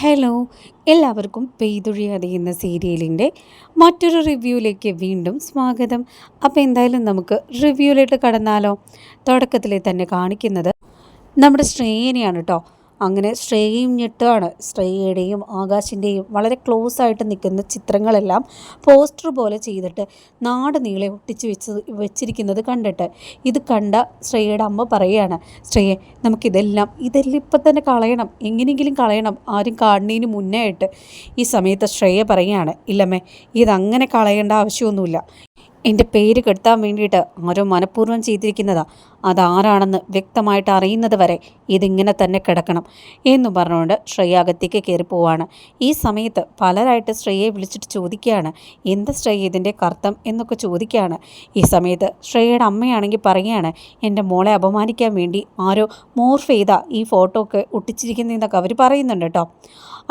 Hello എല്ലാവർക്കും പെയ്തൊഴിയാതെ എന്ന സീരിയലിന്റെ മറ്റൊരു റിവ്യൂയിലേക്ക് വീണ്ടും സ്വാഗതം. അപ്പോൾ എന്തായാലും നമുക്ക് റിവ്യൂയിലേക്ക് കടന്നാലോ. തുടക്കത്തിൽ തന്നെ കാണിക്കുന്നത് നമ്മുടെ ശ്രേയനെയാണ് കേട്ടോ. അങ്ങനെ ശ്രേയയും ഞെട്ടുകയാണ് ശ്രേയയുടെയും ആകാശിന്റെയും വളരെ ക്ലോസ് ആയിട്ട് നിൽക്കുന്ന ചിത്രങ്ങളെല്ലാം പോസ്റ്റർ പോലെ ചെയ്തിട്ട് നാട് നീളെ ഒട്ടിച്ച് വെച്ച് വെച്ചിരിക്കുന്നത് കണ്ടിട്ട്. ഇത് കണ്ട ശ്രേയയുടെ അമ്മ പറയുകയാണ് ശ്രേയെ നമുക്കിതെല്ലാം ഇതെല്ലാം ഇപ്പം തന്നെ കളയണം. എങ്ങനെയെങ്കിലും കളയണം. ആരും കാണുന്നതിന് മുന്നേ ആയിട്ട്. ഈ സമയത്ത് ശ്രേയ പറയുകയാണ് ഇല്ലമ്മേ ഇതങ്ങനെ കളയേണ്ട ആവശ്യമൊന്നുമില്ല. എന്റെ പേര് കെടുത്താൻ വേണ്ടിയിട്ട് ആരോ മനഃപൂർവം ചെയ്തിരിക്കുന്നതാ. അതാരാണെന്ന് വ്യക്തമായിട്ട് അറിയുന്നത് വരെ ഇതിങ്ങനെ തന്നെ കിടക്കണം എന്ന് പറഞ്ഞുകൊണ്ട് ശ്രേയ അകത്തേക്ക് കയറി പോവാണ്. ഈ സമയത്ത് പലരായിട്ട് ശ്രേയയെ വിളിച്ചിട്ട് ചോദിക്കുകയാണ്. എന്ത് ശ്രേയ ഇതിന്റെ കർത്തം? എന്നൊക്കെ ചോദിക്കുകയാണ്. ഈ സമയത്ത് ശ്രേയയുടെ അമ്മയാണെങ്കിൽ പറയുകയാണ് എന്റെ മോളെ അപമാനിക്കാൻ വേണ്ടി ആരോ മോർഫ് ചെയ്ത ഈ ഫോട്ടോ ഒക്കെ ഒട്ടിച്ചിരിക്കുന്നതെന്നൊക്കെ അവർ പറയുന്നുണ്ട് കേട്ടോ.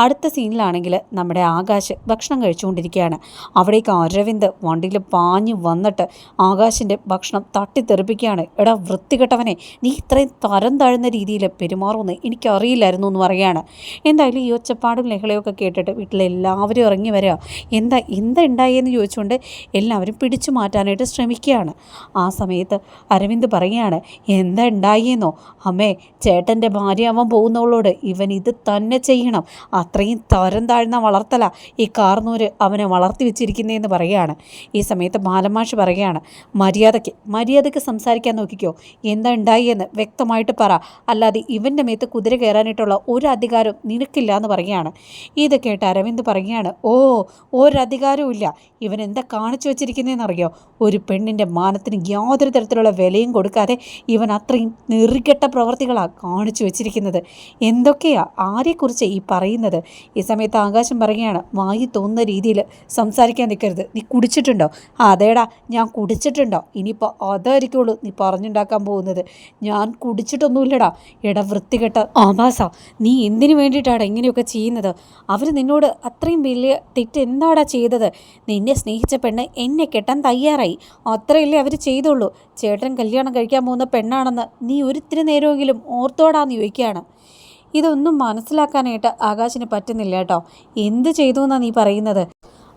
അടുത്ത സീനിലാണെങ്കിൽ നമ്മുടെ ആകാശ് ഭക്ഷണം കഴിച്ചുകൊണ്ടിരിക്കുകയാണ്. അവിടേക്ക് അരവിന്ദ് വണ്ടിയിൽ പാഞ്ഞു വന്നിട്ട് ആകാശിന്റെ ഭക്ഷണം തട്ടിത്തെറിപ്പിക്കുകയാണ്. എടാ വൃത്തികെട്ടവനെ നീ ഇത്രയും തരം താഴ്ന്ന രീതിയിൽ പെരുമാറുമെന്ന് എനിക്കറിയില്ലായിരുന്നു എന്ന് പറയുകയാണ്. എന്തായാലും ഈ ഒച്ചപ്പാടും ലഹളയൊക്കെ കേട്ടിട്ട് വീട്ടിലെല്ലാവരും ഇറങ്ങി വരിക. എന്താ എന്താ ഉണ്ടായെന്ന് ചോദിച്ചുകൊണ്ട് എല്ലാവരും പിടിച്ചു മാറ്റാനായിട്ട് ശ്രമിക്കുകയാണ്. ആ സമയത്ത് അരവിന്ദ് പറയുകയാണ് എന്താ ഉണ്ടായെന്നോ? അമ്മേ ചേട്ടന്റെ ഭാര്യ അവൻ പോകുന്നവളോട് ഇവൻ ഇത് തന്നെ ചെയ്യണം. അത്രയും തരം താഴ്ന്ന വളർത്തല ഈ കാർന്നൂര് അവനെ വളർത്തി വെച്ചിരിക്കുന്നതെന്ന് പറയുകയാണ്. ഈ സമയത്ത് ബാലമാഷ് പറയുകയാണ് മര്യാദയ്ക്ക് മര്യാദയ്ക്ക് സംസാരിക്കാൻ നോക്കിക്കോ. എന്താ ഉണ്ടായി എന്ന് വ്യക്തമായിട്ട് പറ. അല്ലാതെ ഇവന്റെ മേത്ത് കുതിര കയറാനായിട്ടുള്ള ഒരു അധികാരം നിനക്കില്ല എന്ന് പറയുകയാണ്. ഇത് കേട്ട് അരവിന്ദ് പറയുകയാണ് ഓ ഒരധികാരവും ഇല്ല. ഇവൻ എന്താ കാണിച്ചു വെച്ചിരിക്കുന്നതെന്നറിയോ ഒരു പെണ്ണിന്റെ മാനത്തിന് യാതൊരു തരത്തിലുള്ള വിലയും കൊടുക്കാതെ ഇവൻ അത്രയും നെറികെട്ട പ്രവർത്തികളാണ് കാണിച്ചു വെച്ചിരിക്കുന്നത്. എന്തൊക്കെയാ ആരെക്കുറിച്ച് ഈ പറയുന്നത്? ഈ സമയത്ത് ആകാശം പറയുകയാണ് വായി തോന്നുന്ന രീതിയിൽ സംസാരിക്കാൻ നിൽക്കരുത്. നീ കുടിച്ചിട്ടുണ്ടോ? ആ അതേടാ ഞാൻ കുടിച്ചിട്ടുണ്ടോ? ഇനിയിപ്പോൾ അതായിരിക്കുള്ളൂ നീ പറഞ്ഞുണ്ടാക്കാൻ പോകുന്നത്. ഞാൻ കുടിച്ചിട്ടൊന്നുമില്ലടാ. എടാ വൃത്തികെട്ട ആമാസ നീ എന്തിനു വേണ്ടിയിട്ടാണ് ഇങ്ങനെയൊക്കെ ചെയ്യുന്നത്? അവർ നിന്നോട് അത്രയും വലിയ തെറ്റ് എന്താടാ ചെയ്തത്? നിന്നെ സ്നേഹിച്ച പെണ്ണ് എന്നെ കെട്ടാൻ തയ്യാറായി. അത്രയല്ലേ അവർ ചെയ്തുള്ളൂ. ചേട്ടൻ കല്യാണം കഴിക്കാൻ പോകുന്ന പെണ്ണാണെന്ന് നീ ഒരിത്തിരി നേരമെങ്കിലും ഓർത്തോടാന്ന് ചോദിക്കുകയാണ്. ഇതൊന്നും മനസ്സിലാക്കാനായിട്ട് ആകാശിന് പറ്റുന്നില്ല കേട്ടോ. എന്ത് ചെയ്തു എന്നാണ് നീ പറയുന്നത്?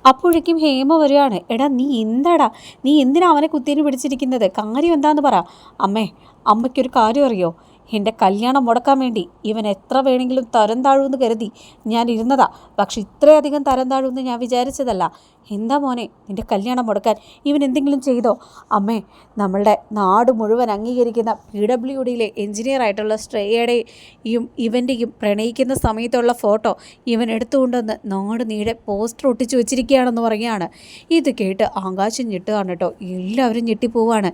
അപ്പോഴേക്കും ഹേമ വരികയാണ്. എടാ നീ എന്താടാ? നീ എന്തിനാ അവനെ കുത്തിയതിന് പിടിച്ചിരിക്കുന്നത്? കാര്യം എന്താന്ന് പറ. അമ്മേ അമ്മയ്ക്കൊരു കാര്യം അറിയോ? എന്റെ കല്യാണം മുടക്കാൻ വേണ്ടി ഇവൻ എത്ര വേണമെങ്കിലും തരം താഴുമെന്ന് കരുതി ഞാൻ ഇരുന്നതാ. പക്ഷെ ഇത്രയധികം തരം താഴുമെന്ന് ഞാൻ വിചാരിച്ചതല്ല. എന്താ മോനെ നിന്റെ കല്യാണം മുടക്കാൻ ഇവൻ എന്തെങ്കിലും ചെയ്തോ? അമ്മേ നമ്മളുടെ നാട് മുഴുവൻ അംഗീകരിക്കുന്ന പി ഡബ്ല്യു ഡിയിലെ എഞ്ചിനീയർ ആയിട്ടുള്ള ശ്രേയയുടെയും ഇവന്റെയും പ്രണയിക്കുന്ന സമയത്തുള്ള ഫോട്ടോ ഇവൻ എടുത്തുകൊണ്ടുവന്ന് നാട് നീടെ പോസ്റ്റർ ഒട്ടിച്ചു വെച്ചിരിക്കുകയാണെന്ന് പറയുകയാണ്. ഇത് കേട്ട് ആകാശം ഞെട്ടുകയാണ് കേട്ടോ. എല്ലാവരും ഞെട്ടിപ്പോവാണ്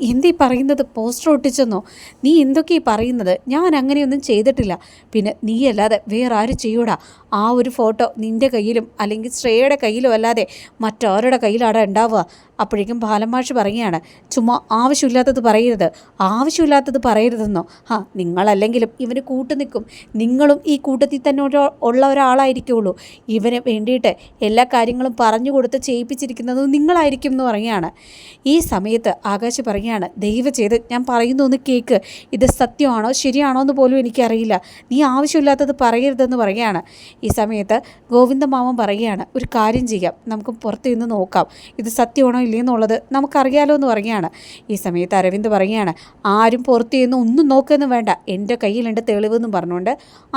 എന്തീ പറയുന്നത്? പോസ്റ്റർ ഒട്ടിച്ചെന്നോ? നീ എന്തൊക്കെയാ പറയുന്നത് ഞാൻ അങ്ങനെയൊന്നും ചെയ്തിട്ടില്ല. പിന്നെ നീയല്ലാതെ വേറെ ആര് ചെയ്യൂടാ? ആ ഒരു ഫോട്ടോ നിന്റെ കയ്യിലും അല്ലെങ്കിൽ ശ്രേയയുടെ കയ്യിലും അല്ലാതെ മറ്റാരുടെ കയ്യിലാണ് ഉണ്ടാവുക? അപ്പോഴേക്കും ബാലമാഷ് പറയുകയാണ് ചുമ്മാ ആവശ്യമില്ലാത്തത് പറയരുത് ആവശ്യമില്ലാത്തത് പറയരുതെന്നോ. ആ നിങ്ങളല്ലെങ്കിലും ഇവന് കൂട്ടു നിൽക്കും. നിങ്ങളും ഈ കൂട്ടത്തിൽ തന്നെ ഉള്ള ഒരാളായിരിക്കുള്ളൂ. ഇവന് വേണ്ടിയിട്ട് എല്ലാ കാര്യങ്ങളും പറഞ്ഞു കൊടുത്ത് ചെയ്യിപ്പിച്ചിരിക്കുന്നത് നിങ്ങളായിരിക്കും എന്ന് പറയുകയാണ്. ഈ സമയത്ത് ആകാശ് പറയുകയാണ് ദൈവ ചെയ്ത് ഞാൻ പറയുന്നു ഒന്ന് കേക്ക്. ഇത് സത്യമാണോ ശരിയാണോ എന്ന് പോലും എനിക്കറിയില്ല. നീ ആവശ്യമില്ലാത്തത് പറയരുതെന്ന് പറയുകയാണ്. ഈ സമയത്ത് ഗോവിന്ദമാമൻ പറയുകയാണ് ഒരു കാര്യം ചെയ്യാം. നമുക്ക് പുറത്തു നിന്ന് നോക്കാം. ഇത് സത്യമാണോ ഇല്ലയെന്നുള്ളത് നമുക്കറിയാലോ എന്ന് പറയുകയാണ്. ഈ സമയത്ത് അരവിന്ദ് പറയുകയാണ് ആരും പുറത്ത് ചെയ്യുന്ന ഒന്നും നോക്കുന്നു വേണ്ട. എന്റെ കയ്യിലുണ്ട് തെളിവെന്നും പറഞ്ഞുകൊണ്ട്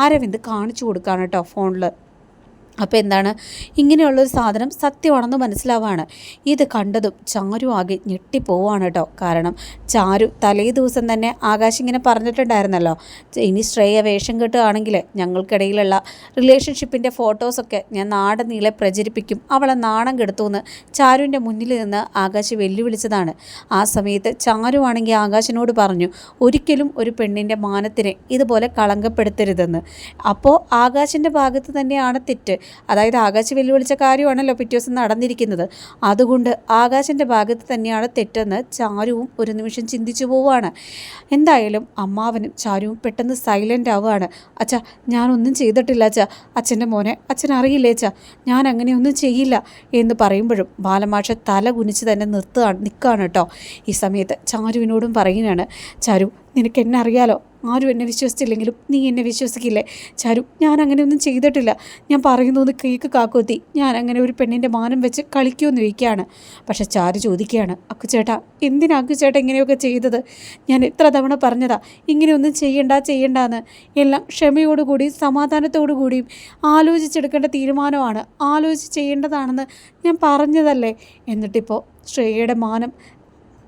അരവിന്ദ് കാണിച്ചു കൊടുക്കുകയാണ് കേട്ടോ ഫോണിൽ അപ്പോൾ എന്താണ്? ഇങ്ങനെയുള്ളൊരു സാധനം സത്യമാണെന്ന് മനസ്സിലാവാണ്. ഇത് കണ്ടതും ചാരു ആകെ ഞെട്ടിപ്പോവാണ് കേട്ടോ. കാരണം ചാരു തലേ ദിവസം തന്നെ ആകാശ് ഇങ്ങനെ പറഞ്ഞിട്ടുണ്ടായിരുന്നല്ലോ. ഇനി ശ്രേയ വേഷം കെട്ടുകയാണെങ്കിൽ ഞങ്ങൾക്കിടയിലുള്ള റിലേഷൻഷിപ്പിന്റെ ഫോട്ടോസൊക്കെ ഞാൻ നാടൻ നീളെ പ്രചരിപ്പിക്കും. അവളെ നാണം കെടുത്തു എന്ന് ചാരുവിന്റെ മുന്നിൽ നിന്ന് ആകാശ് വെല്ലുവിളിച്ചതാണ്. ആ സമയത്ത് ചാരു ആണെങ്കിൽ ആകാശിനോട് പറഞ്ഞു ഒരിക്കലും ഒരു പെണ്ണിന്റെ മാനത്തിനെ ഇതുപോലെ കളങ്കപ്പെടുത്തരുതെന്ന്. അപ്പോൾ ആകാശിന്റെ ഭാഗത്ത് തന്നെയാണ് തെറ്റ്. അതായത് ആകാശ് വെല്ലുവിളിച്ച കാര്യമാണല്ലോ പിറ്റേ ദിവസം നടന്നിരിക്കുന്നത്. അതുകൊണ്ട് ആകാശിന്റെ ഭാഗത്ത് തന്നെയാണ് തെറ്റെന്ന് ചാരുവും ഒരു നിമിഷം ചിന്തിച്ചു പോവുകയാണ്. എന്തായാലും അമ്മാവനും ചാരുവും പെട്ടെന്ന് സൈലന്റ് ആവുകയാണ്. അച്ഛ ഞാനൊന്നും ചെയ്തിട്ടില്ല അച്ഛ. അച്ഛന്റെ മോനെ അച്ഛൻ അറിയില്ലേ അച്ഛ? ഞാൻ അങ്ങനെയൊന്നും ചെയ്യില്ല എന്ന് പറയുമ്പോഴും ബാലമാഷ തല കുനിച്ച് തന്നെ നിർത്തുകയാണ് നിൽക്കുകയാണ് കേട്ടോ. ഈ സമയത്ത് ചാരുവിനോടും പറയുകയാണ് ചാരു നിനക്ക് എന്നെ അറിയാലോ? ആരും എന്നെ വിശ്വസിച്ചില്ലെങ്കിലും നീ എന്നെ വിശ്വസിക്കില്ലേ? ചാരു ഞാൻ അങ്ങനെയൊന്നും ചെയ്തിട്ടില്ല. ഞാൻ പറയുന്നു കേക്ക് കാക്കുത്തി. ഞാൻ അങ്ങനെ ഒരു പെണ്ണിന്റെ മാനം വെച്ച് കളിക്കുമെന്ന് ചോദിക്കുകയാണ്. പക്ഷെ ചാരു ചോദിക്കുകയാണ് അക്കുചേട്ടാ എന്തിനാ അക്കുചേട്ടാ ഇങ്ങനെയൊക്കെ ചെയ്തത്? ഞാൻ എത്ര തവണ പറഞ്ഞതാ ഇങ്ങനെയൊന്നും ചെയ്യണ്ട ചെയ്യണ്ടെന്ന്. എല്ലാം ക്ഷമയോടുകൂടി സമാധാനത്തോടു കൂടിയും ആലോചിച്ചെടുക്കേണ്ട തീരുമാനമാണ്. ആലോചിച്ച് ചെയ്യേണ്ടതാണെന്ന് ഞാൻ പറഞ്ഞതല്ലേ? എന്നിട്ടിപ്പോൾ ശ്രേയയുടെ മാനം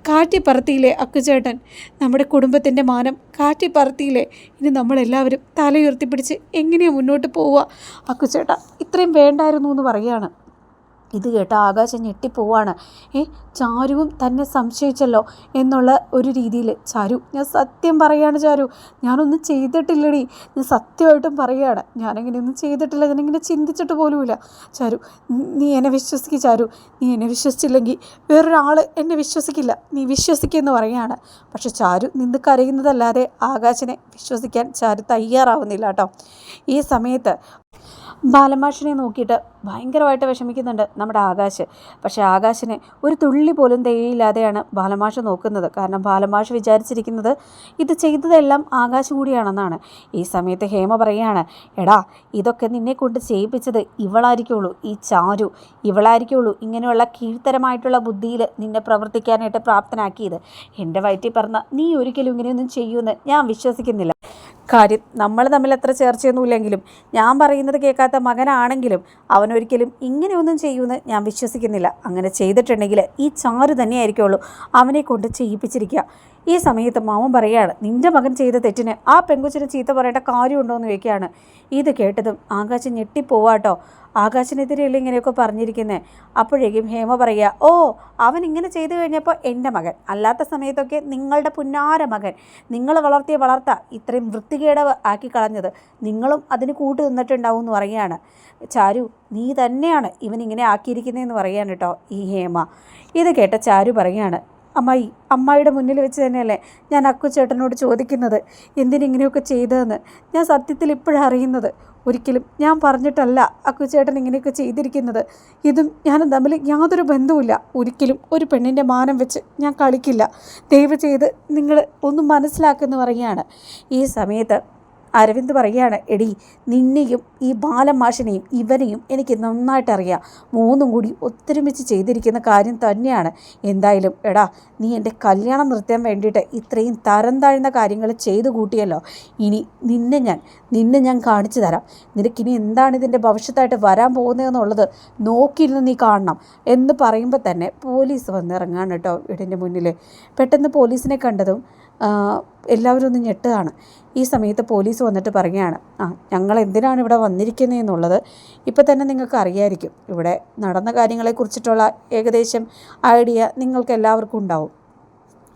കാറ്റിപ്പറത്തിയില്ലേ അക്കുചേട്ടൻ നമ്മുടെ കുടുംബത്തിന്റെ മാനം കാറ്റിപ്പറത്തിയിലെ ഇനി നമ്മളെല്ലാവരും തലയുയർത്തിപ്പിടിച്ച് എങ്ങനെയാണ് മുന്നോട്ട് പോവുക? അക്കുചേട്ട ഇത്രയും വേണ്ടായിരുന്നു എന്ന് പറയുകയാണ്. ഇത് കേട്ട ആകാശം ഞെട്ടിപ്പോവാണ്. ഏ ചാരുവും തന്നെ സംശയിച്ചല്ലോ എന്നുള്ള ഒരു രീതിയിൽ ചാരു ഞാൻ സത്യം പറയാണ് ചാരു ഞാനൊന്നും ചെയ്തിട്ടില്ലടി. ഞാൻ സത്യമായിട്ടും പറയുകയാണ് ഞാനങ്ങനെയൊന്നും ചെയ്തിട്ടില്ല. ഞാനിങ്ങനെ ചിന്തിച്ചിട്ട് പോലുമില്ല. ചാരു നീ എന്നെ വിശ്വസിക്കുക ചാരു. നീ എന്നെ വിശ്വസിച്ചില്ലെങ്കിൽ വേറൊരാൾ എന്നെ വിശ്വസിക്കില്ല. നീ വിശ്വസിക്കുമെന്ന് പറയുകയാണ് പക്ഷെ ചാരു നിന്ന് കരയുന്നതല്ലാതെ ആകാശിനെ വിശ്വസിക്കാൻ ചാരു തയ്യാറാവുന്നില്ല കേട്ടോ. ഈ സമയത്ത് ബാലമാഷിനെ നോക്കിയിട്ട് ഭയങ്കരമായിട്ട് വിഷമിക്കുന്നുണ്ട് നമ്മുടെ ആകാശ്. പക്ഷേ ആകാശിനെ ഒരു തുള്ളി പോലും ദയയില്ലാതെയാണ് ബാലമാഷ് നോക്കുന്നത്. കാരണം ബാലമാഷ് വിചാരിച്ചിരിക്കുന്നത് ഇത് ചെയ്തതെല്ലാം ആകാശ് കൂടിയാണെന്നാണ്. ഈ സമയത്ത് ഹേമ പറയാണ് എടാ ഇതൊക്കെ നിന്നെ കൊണ്ട് ചെയ്യിപ്പിച്ചത് ഇവളായിരിക്കുള്ളൂ ഈ ചാരു. ഇവളായിരിക്കുള്ളൂ ഇങ്ങനെയുള്ള കീഴ്ത്തരമായിട്ടുള്ള ബുദ്ധിയിൽ നിന്നെ പ്രവർത്തിക്കാനായിട്ട് പ്രാപ്തനാക്കിയത്. എന്റെ വയറ്റിൽ പറഞ്ഞ നീ ഒരിക്കലും ഇങ്ങനെയൊന്നും ചെയ്യുമെന്ന് ഞാൻ വിശ്വസിക്കുന്നില്ല. കാര്യം നമ്മൾ തമ്മിൽ അത്ര ചേർച്ചയൊന്നുമില്ലെങ്കിലും ഞാൻ പറയുന്നത് കേൾക്കാത്ത മകനാണെങ്കിലും അവനൊരിക്കലും ഇങ്ങനെയൊന്നും ചെയ്യുമെന്ന് ഞാൻ വിശ്വസിക്കുന്നില്ല. അങ്ങനെ ചെയ്തിട്ടുണ്ടെങ്കിൽ ഈ ചാരു തന്നെയായിരിക്കുള്ളൂ അവനെ കൊണ്ട് ചെയ്യിപ്പിച്ചിരിക്കുക. ഈ സമയത്ത് മാമൻ പറയുകയാണ് നിന്റെ മകൻ ചെയ്ത തെറ്റിന് ആ പെങ്കുച്ചിന് ചീത്ത പറയേണ്ട കാര്യമുണ്ടോ എന്ന് ചോദിക്കുകയാണ്. ഇത് കേട്ടതും ആകാശം ഞെട്ടിപ്പോവാട്ടോ ആകാശിനെതിരെയല്ലേ ഇങ്ങനെയൊക്കെ പറഞ്ഞിരിക്കുന്നത് അപ്പോഴേക്കും ഹേമ പറയുക ഓ അവൻ ഇങ്ങനെ ചെയ്തു കഴിഞ്ഞപ്പോൾ എന്റെ മകൻ. അല്ലാത്ത സമയത്തൊക്കെ നിങ്ങളുടെ പുന്നാര മകൻ. നിങ്ങൾ വളർത്തിയ വളർത്ത ഇത്രയും വൃത്തികേട് ആക്കി കളഞ്ഞത് നിങ്ങളും അതിന് കൂട്ടു നിന്നിട്ടുണ്ടാവും എന്ന് പറയുകയാണ്. ചാരു നീ തന്നെയാണ് ഇവൻ ഇങ്ങനെ ആക്കിയിരിക്കുന്നതെന്ന് പറയുകയാണ് കേട്ടോ ഈ ഹേമ. ഇത് കേട്ട ചാരു പറയുകയാണ് അമ്മായി അമ്മായിയുടെ മുന്നിൽ വെച്ച് തന്നെയല്ലേ ഞാൻ അക്കുചേട്ടനോട് ചോദിക്കുന്നത്? എന്തിനിങ്ങനെയൊക്കെ ചെയ്തതെന്ന്? ഞാൻ സത്യത്തിൽ ഇപ്പോഴറിയുന്നത് ഒരിക്കലും ഞാൻ പറഞ്ഞിട്ടല്ല അക്കുച്ചേട്ടൻ ഇങ്ങനെയൊക്കെ ചെയ്തിരിക്കുന്നത്. ഇതും ഞാനും തമ്മിൽ യാതൊരു ബന്ധവുമില്ല. ഒരിക്കലും ഒരു പെണ്ണിന്റെ മാനം വെച്ച് ഞാൻ കളിക്കില്ല. ദയവ് ചെയ്ത് നിങ്ങൾ ഒന്ന് മനസ്സിലാക്കുമെന്ന് പറയുകയാണ്. ഈ സമയത്ത് അരവിന്ദ് പറയുകയാണ് എടി നിന്നെയും ഈ ബാലമാഷിനെയും ഇവനെയും എനിക്ക് നന്നായിട്ട് അറിയാം മൂന്നും കൂടി ഒത്തൊരുമിച്ച് ചെയ്തിരിക്കുന്ന കാര്യം തന്നെയാണ്. എന്തായാലും എടാ നീ എന്റെ കല്യാണം നിർത്താൻ വേണ്ടിയിട്ട് ഇത്രയും തരം താഴ്ന്ന കാര്യങ്ങൾ ചെയ്തു കൂട്ടിയല്ലോ. ഇനി നിന്നെ ഞാൻ നിന്നെ ഞാൻ കാണിച്ചു തരാം. നിനക്കിനി എന്താണ് ഇതിന്റെ ഭവിഷ്യത്തായിട്ട് വരാൻ പോകുന്നതെന്നുള്ളത് നോക്കിയിരുന്ന് നീ കാണണം. എന്ന് പറയുമ്പോൾ തന്നെ പോലീസ് വന്നിറങ്ങാണ് കേട്ടോ വീടിന്റെ മുന്നിൽ പെട്ടെന്ന് പോലീസിനെ കണ്ടതും എല്ലാവരും ഒന്ന് ഞെട്ടുകയാണ്. ഈ സമയത്ത് പോലീസ് വന്നിട്ട് പറയുകയാണ് ആ ഞങ്ങൾ എന്തിനാണ് ഇവിടെ വന്നിരിക്കുന്നത് എന്നുള്ളത് ഇപ്പോൾ തന്നെ നിങ്ങൾക്ക് അറിയായിരിക്കും. ഇവിടെ നടന്ന കാര്യങ്ങളെക്കുറിച്ചിട്ടുള്ള ഏകദേശം ഐഡിയ നിങ്ങൾക്ക് എല്ലാവർക്കും ഉണ്ടാവും.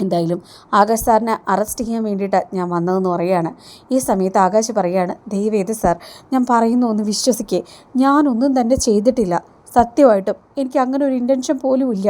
എന്തായാലും ആകാശ് സാറിനെ അറസ്റ്റ് ചെയ്യാൻ വേണ്ടിയിട്ട് ഞാൻ വന്നതെന്ന് പറയുകയാണ്. ഈ സമയത്ത് ആകാശ് പറയുകയാണ് ദയവേത് സാർ ഞാൻ പറയുന്നു ഒന്ന് വിശ്വസിക്കേ. ഞാനൊന്നും തന്നെ ചെയ്തിട്ടില്ല. സത്യമായിട്ടും എനിക്ക് അങ്ങനെ ഒരു ഇന്റൻഷൻ പോലും ഇല്ല.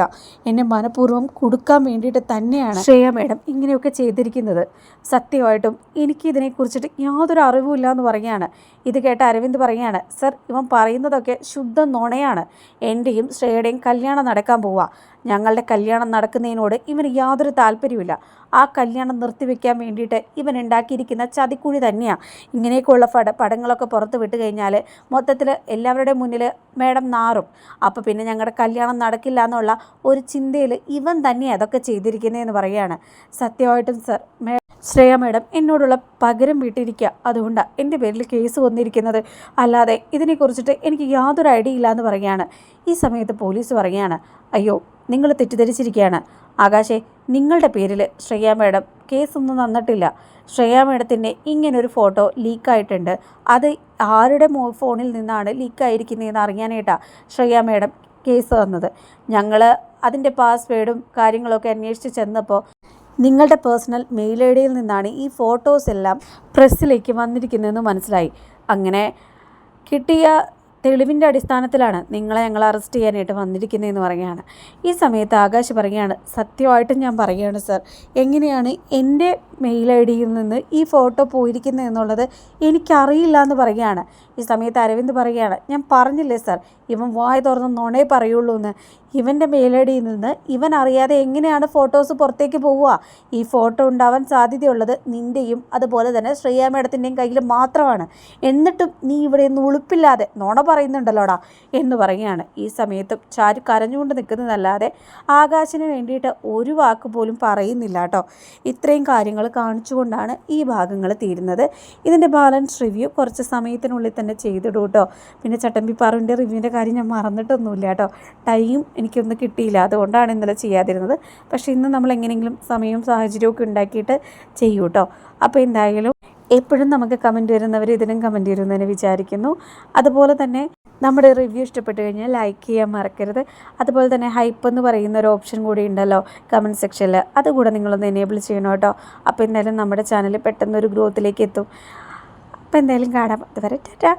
എന്നെ മനഃപൂർവം കൊടുക്കാൻ വേണ്ടിയിട്ട് തന്നെയാണ് ശ്രേയ മേഡം ഇങ്ങനെയൊക്കെ ചെയ്തിരിക്കുന്നത്. സത്യമായിട്ടും എനിക്ക് ഇതിനെക്കുറിച്ചിട്ട് യാതൊരു അറിവുമില്ല എന്ന് പറയുകയാണ്. ഇത് കേട്ട അരവിന്ദ് പറയുകയാണ് സർ ഇവൻ പറയുന്നതൊക്കെ ശുദ്ധ നുണയാണ്. എന്റെയും ശ്രേയയുടെയും കല്യാണം നടക്കാൻ പോവുക ഞങ്ങളുടെ കല്യാണം നടക്കുന്നതിനോട് ഇവന് യാതൊരു താല്പര്യമില്ല ആ കല്യാണം നിർത്തിവെക്കാൻ വേണ്ടിയിട്ട് ഇവൻ ഉണ്ടാക്കിയിരിക്കുന്ന ചതിക്കുഴി തന്നെയാണ് ഇങ്ങനെയൊക്കെയുള്ള പട പടങ്ങളൊക്കെ പുറത്ത് വിട്ട് കഴിഞ്ഞാൽ മൊത്തത്തിൽ എല്ലാവരുടെ മുന്നിൽ മേഡം നാറും. അപ്പോൾ പിന്നെ ഞങ്ങളുടെ കല്യാണം നടക്കില്ല എന്നുള്ള ഒരു ചിന്തയിൽ ഇവൻ തന്നെ അതൊക്കെ ചെയ്തിരിക്കുന്നതെന്ന് പറയുകയാണ്. സത്യമായിട്ടും സർ മേ ശ്രേയ മേഡം എന്നോടുള്ള പകരം വീട്ടിരിക്കുക അതുകൊണ്ടാണ് എന്റെ പേരിൽ കേസ് വന്നിരിക്കുന്നത്. അല്ലാതെ ഇതിനെക്കുറിച്ചിട്ട് എനിക്ക് യാതൊരു ഐഡിയ ഇല്ല എന്ന് പറയുകയാണ്. ഈ സമയത്ത് പോലീസ് പറയുകയാണ് അയ്യോ നിങ്ങൾ തെറ്റിദ്ധരിച്ചിരിക്കുകയാണ്. ആകാശേ നിങ്ങളുടെ പേരിൽ ശ്രേയ മേഡം കേസൊന്നും തന്നിട്ടില്ല. ശ്രേയ മേഡത്തിന്റെ ഇങ്ങനൊരു ഫോട്ടോ ലീക്കായിട്ടുണ്ട്. അത് ആരുടെ ഫോണിൽ നിന്നാണ് ലീക്കായിരിക്കുന്നതെന്ന് അറിയാനായിട്ടാണ് ശ്രേയ മേഡം കേസ് തന്നത്. ഞങ്ങൾ അതിന്റെ പാസ്വേഡും കാര്യങ്ങളൊക്കെ അന്വേഷിച്ച് ചെന്നപ്പോൾ നിങ്ങളുടെ പേഴ്സണൽ മെയിൽ ഐ ഡിയിൽ നിന്നാണ് ഈ ഫോട്ടോസ് എല്ലാം പ്രസ്സിലേക്ക് വന്നിരിക്കുന്നതെന്ന് മനസ്സിലായി. അങ്ങനെ കിട്ടിയ തെളിവിന്റെ അടിസ്ഥാനത്തിലാണ് നിങ്ങളെ ഞങ്ങൾ അറസ്റ്റ് ചെയ്യാനായിട്ട് വന്നിരിക്കുന്നതെന്ന് പറയുകയാണ്. ഈ സമയത്ത് ആകാശ് പറയുകയാണ് സത്യമായിട്ടും ഞാൻ പറയുകയാണ് സർ എങ്ങനെയാണ് എന്റെ മെയിൽ ഐ ഡിയിൽ നിന്ന് ഈ ഫോട്ടോ പോയിരിക്കുന്നത് എന്നുള്ളത് എനിക്കറിയില്ല എന്ന് പറയുകയാണ്. ഈ സമയത്ത് അരവിന്ദ് പറയുകയാണ് ഞാൻ പറഞ്ഞില്ലേ സർ ഇവൻ വായ തുറന്ന് നുണേ പറയുള്ളൂ എന്ന്. ഇവന്റെ മെയിൽ ഐ ഡിയിൽ നിന്ന് ഇവൻ അറിയാതെ എങ്ങനെയാണ് ഫോട്ടോസ് പുറത്തേക്ക് പോവുക? ഈ ഫോട്ടോ ഉണ്ടാവാൻ സാധ്യതയുള്ളത് നിന്റെയും അതുപോലെ തന്നെ ശ്രീയാ മേഡത്തിന്റെയും കയ്യിൽ മാത്രമാണ്. എന്നിട്ടും നീ ഇവിടെ നിന്ന് ഉളുപ്പില്ലാതെ നുണ പറയുന്നുണ്ടല്ലോടാ എന്ന് പറയുകയാണ്. ഈ സമയത്തും ചാരു കരഞ്ഞുകൊണ്ട് നിൽക്കുന്നതല്ലാതെ ആകാശിന് വേണ്ടിയിട്ട് ഒരു വാക്ക് പോലും പറയുന്നില്ല കേട്ടോ. ഇത്രയും കാര്യങ്ങൾ കാണിച്ചുകൊണ്ടാണ് ഈ ഭാഗങ്ങൾ തീരുന്നത്. ഇതിന്റെ ബാലൻസ് റിവ്യൂ കുറച്ച് സമയത്തിനുള്ളിൽ തന്നെ ചെയ്തിടും കേട്ടോ. പിന്നെ ചട്ടമ്പി പാറുവിന്റെ റിവ്യൂവിന്റെ കാര്യം ഞാൻ മറന്നിട്ടൊന്നുമില്ല കേട്ടോ. ടൈം എനിക്കൊന്നും കിട്ടിയില്ല. അതുകൊണ്ടാണ് ഇന്നലെ ചെയ്യാതിരുന്നത്. പക്ഷേ ഇന്ന് നമ്മൾ എങ്ങനെയെങ്കിലും സമയവും സാഹചര്യവും ഒക്കെ ഉണ്ടാക്കിയിട്ട് ചെയ്യൂ കേട്ടോ. അപ്പോൾ എന്തായാലും എപ്പോഴും നമുക്ക് കമന്റ് വരുന്നവർ ഇതിനും കമന്റ് വരുന്നതിന് വിചാരിക്കുന്നു. അതുപോലെ തന്നെ നമ്മുടെ റിവ്യൂ ഇഷ്ടപ്പെട്ട് കഴിഞ്ഞാൽ ലൈക്ക് ചെയ്യാൻ മറക്കരുത്. അതുപോലെ തന്നെ ഹൈപ്പ് എന്ന് പറയുന്ന ഒരു ഓപ്ഷൻ കൂടി ഉണ്ടല്ലോ കമന്റ് സെക്ഷനിൽ അതുകൂടെ നിങ്ങളൊന്ന് എനേബിൾ ചെയ്യണം കേട്ടോ. അപ്പോൾ എന്തായാലും നമ്മുടെ ചാനൽ പെട്ടെന്ന് ഒരു ഗ്രോത്തിലേക്ക് എത്തും. അപ്പോൾ എന്തായാലും കാണാം. അതുവരെ ടാറ്റാ.